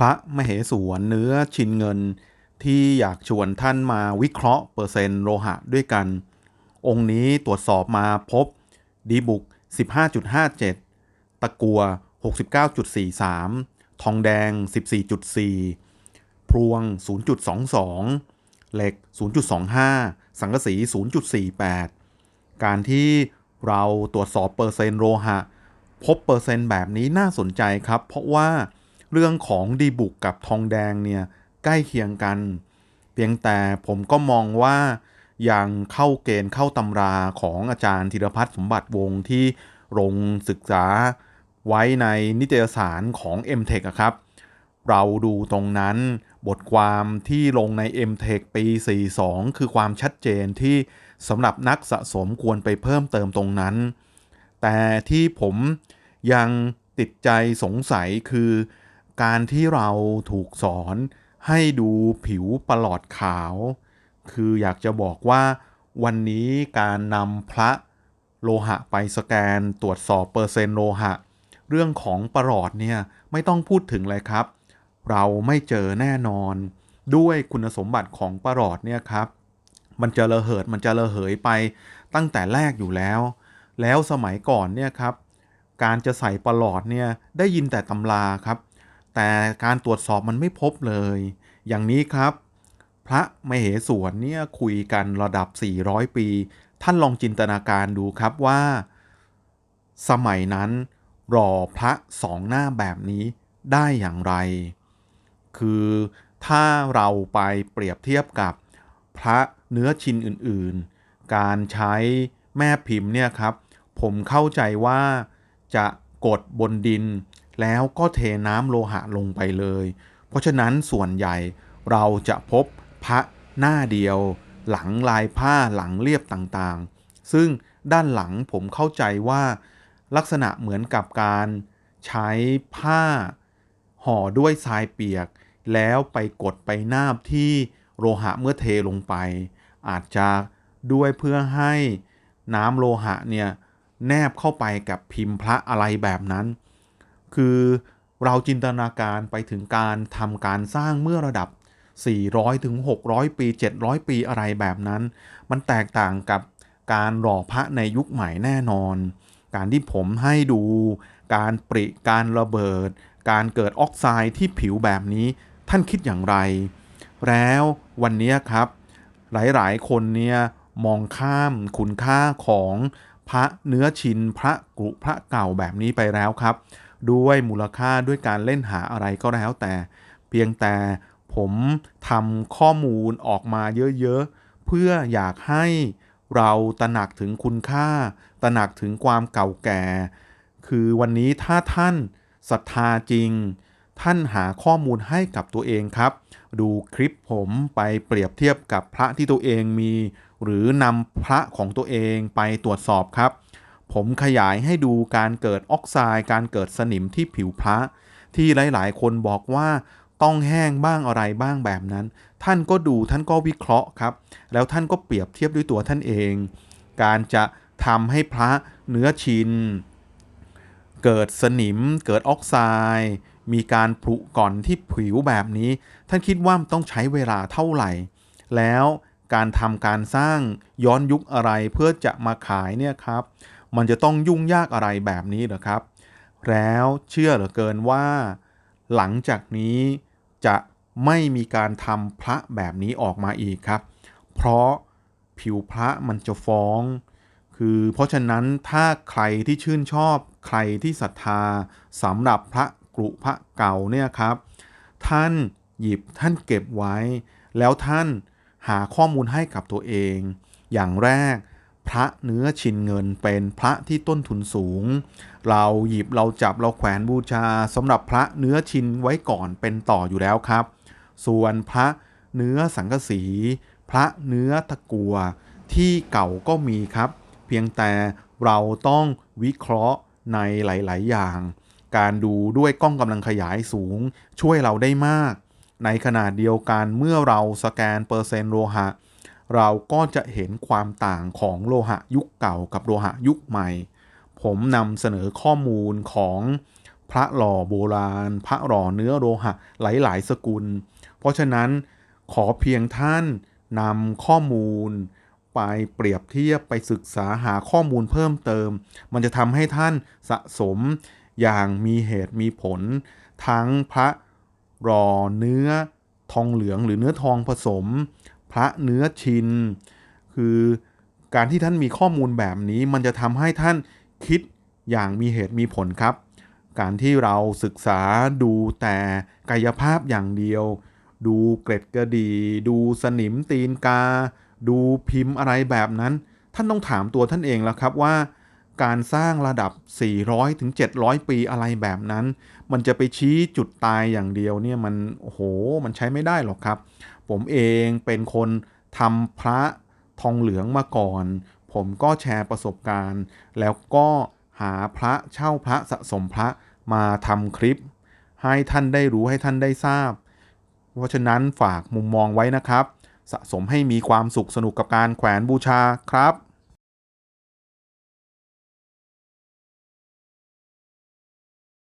พระมเหสวนเนื้อชินเงิน ที่อยากชวนท่านมาวิเคราะห์เปอร์เซ็นต์โลหะด้วยกัน องค์นี้ตรวจสอบมาพบดีบุก 15.57 ตะกัว 69.43 ทองแดง 14.4 พรวง 0.22 เหล็ก 0.25 สังกะสี 0.48 การที่เราตรวจสอบเปอร์เซ็นต์โลหะ พบเปอร์เซ็นต์แบบนี้น่าสนใจครับ เพราะว่า เรื่องของดีบุกกับทองแดงเนี่ยใกล้เคียงกัน เพียงแต่ผมก็มองว่ายังเข้าเกณฑ์เข้าตำราของอาจารย์ธีรพัฒน์สมบัติวงที่ลงศึกษาไว้ในนิตยสารของ m t e c h ครับ เราดูตรงนั้นบทความที่ลงใน m t e c h ปี 42 คือความชัดเจนที่สำหรับนักสะสมควรไปเพิ่มเติมตรงนั้น แต่ที่ผมยังติดใจสงสัยคือ การที่เราถูกสอนให้ดูผิวประหลอดขาว คืออยากจะบอกว่าวันนี้การนำพระโลหะไปสแกนตรวจสอบเปอร์เซ็นต์โลหะ เรื่องของประหลอดเนี่ยไม่ต้องพูดถึงเลยครับ เราไม่เจอแน่นอน ด้วยคุณสมบัติของประหลอดเนี่ยครับ มันจะระเหิดมันจะระเหยไปตั้งแต่แรกอยู่แล้ว แล้วสมัยก่อนเนี่ยครับ การจะใส่ประหลอดเนี่ยได้ยินแต่ตำราครับ แต่การตรวจสอบมันไม่พบเลย อย่างนี้ครับ พระมเหสวนเนี่ยคุยกันระดับ 400 ปี ท่านลองจินตนาการดูครับว่า สมัยนั้นรอพระสองหน้าแบบนี้ได้อย่างไร คือถ้าเราไปเปรียบเทียบกับพระเนื้อชิ้นอื่นๆ การใช้แม่พิมพ์เนี่ยครับ ผมเข้าใจว่าจะกดบนดิน แล้วก็เทน้ำโลหะลงไปเลย เพราะฉะนั้นส่วนใหญ่เราจะพบพระหน้าเดียว หลังลายผ้าหลังเรียบต่างๆ ซึ่งด้านหลังผมเข้าใจว่า ลักษณะเหมือนกับการใช้ผ้า ห่อด้วยทรายเปียก แล้วไปกดไปนาบที่โลหะเมื่อเทลงไป อาจจะด้วยเพื่อให้น้ำโลหะเนี่ยแนบเข้าไปกับพิมพ์พระอะไรแบบนั้น คือเราจินตนาการไปถึงการทำการสร้างเมื่อระดับ 400 ถึง 600 ปี 700 ปีอะไรแบบนั้น มันแตกต่างกับการหล่อพระในยุคใหม่แน่นอน การที่ผมให้ดู การปริการระเบิด การเกิดออกไซด์ที่ผิวแบบนี้ ท่านคิดอย่างไร แล้ววันนี้ครับ หลายๆ คนเนี่ยมองข้ามคุณค่าของพระเนื้อชินพระกรุพระเก่าแบบนี้ไปแล้วครับ ด้วยมูลค่าด้วยการเล่นหาอะไรก็แล้วแต่ เพียงแต่ผมทำข้อมูลออกมาเยอะๆ เพื่ออยากให้เราตระหนักถึงคุณค่า ตระหนักถึงความเก่าแก่ คือวันนี้ถ้าท่านศรัทธาจริง ท่านหาข้อมูลให้กับตัวเองครับ ดูคลิปผมไปเปรียบเทียบกับพระที่ตัวเองมี หรือนำพระของตัวเองไปตรวจสอบครับ ผมขยายให้ดูการเกิดออกไซด์การเกิดสนิมที่ผิวพระ ที่หลาย ๆ คนบอกว่าต้องแห้งบ้างอะไรบ้างแบบนั้น ท่านก็ดูท่านก็วิเคราะห์ครับ แล้วท่านก็เปรียบเทียบด้วยตัวท่านเอง การจะทำให้พระเนื้อชิน เกิดสนิม เกิดออกไซด์มีการผุก่อนที่ผิวแบบนี้ ท่านคิดว่าต้องใช้เวลาเท่าไหร่ แล้วการทำการสร้างย้อนยุคอะไรเพื่อจะมาขายเนี่ยครับ มันจะต้องยุ่งยากอะไรแบบนี้เหรอครับ แล้วเชื่อเหลือเกินว่า หลังจากนี้จะไม่มีการทำพระแบบนี้ออกมาอีกครับ เพราะผิวพระมันจะฟ้อง คือเพราะฉะนั้นถ้าใครที่ชื่นชอบใครที่ศรัทธาสำหรับพระกรุพระเก่าเนี่ยครับ ท่านหยิบท่านเก็บไว้ แล้วท่านหาข้อมูลให้กับตัวเอง อย่างแรก พระเนื้อชินเงินเป็นพระที่ต้นทุนสูง เราหยิบเราจับเราแขวนบูชาสำหรับพระเนื้อชินไว้ก่อนเป็นต่ออยู่แล้วครับ ส่วนพระเนื้อสังกะสี พระเนื้อตะกัว ที่เก่าก็มีครับ เพียงแต่เราต้องวิเคราะห์ในหลาย ๆ อย่าง การดูด้วยกล้องกำลังขยายสูงช่วยเราได้มาก ในขณะเดียวกันเมื่อเราสแกนเปอร์เซ็นต์โลหะ เราก็จะเห็นความต่างของโลหะยุคเก่ากับโลหะยุคใหม่ ผมนำเสนอข้อมูลของพระหล่อโบราณ พระหล่อเนื้อโลหะหลาย ๆ สกุล เพราะฉะนั้นขอเพียงท่านนำข้อมูลไปเปรียบเทียบไปศึกษาหาข้อมูลเพิ่มเติม มันจะทำให้ท่านสะสมอย่างมีเหตุมีผล ทั้งพระรอเนื้อทองเหลืองหรือเนื้อทองผสม พระเนื้อชิน คือการที่ท่านมีข้อมูลแบบนี้ มันจะทำให้ท่านคิดอย่างมีเหตุมีผลครับ การที่เราศึกษาดูแต่กายภาพอย่างเดียว ดูเกร็ดกระดี ดูสนิมตีนกา ดูพิมพ์อะไรแบบนั้น ท่านต้องถามตัวท่านเองแล้วครับว่า การสร้างระดับ 400ถึง700 ปีอะไรแบบนั้น มันจะไปชี้จุดตายอย่างเดียวเนี่ยมันโอ้โหมันใช้ไม่ได้หรอกครับ ผมเองเป็นคนทำพระทองเหลืองมาก่อน ผมก็แชร์ประสบการณ์ แล้วก็หาพระเช่าพระสะสมพระมาทำคลิป ให้ท่านได้รู้ให้ท่านได้ทราบ เพราะฉะนั้นฝากมุมมองไว้นะครับ สะสมให้มีความสุขสนุกกับการแขวนบูชาครับ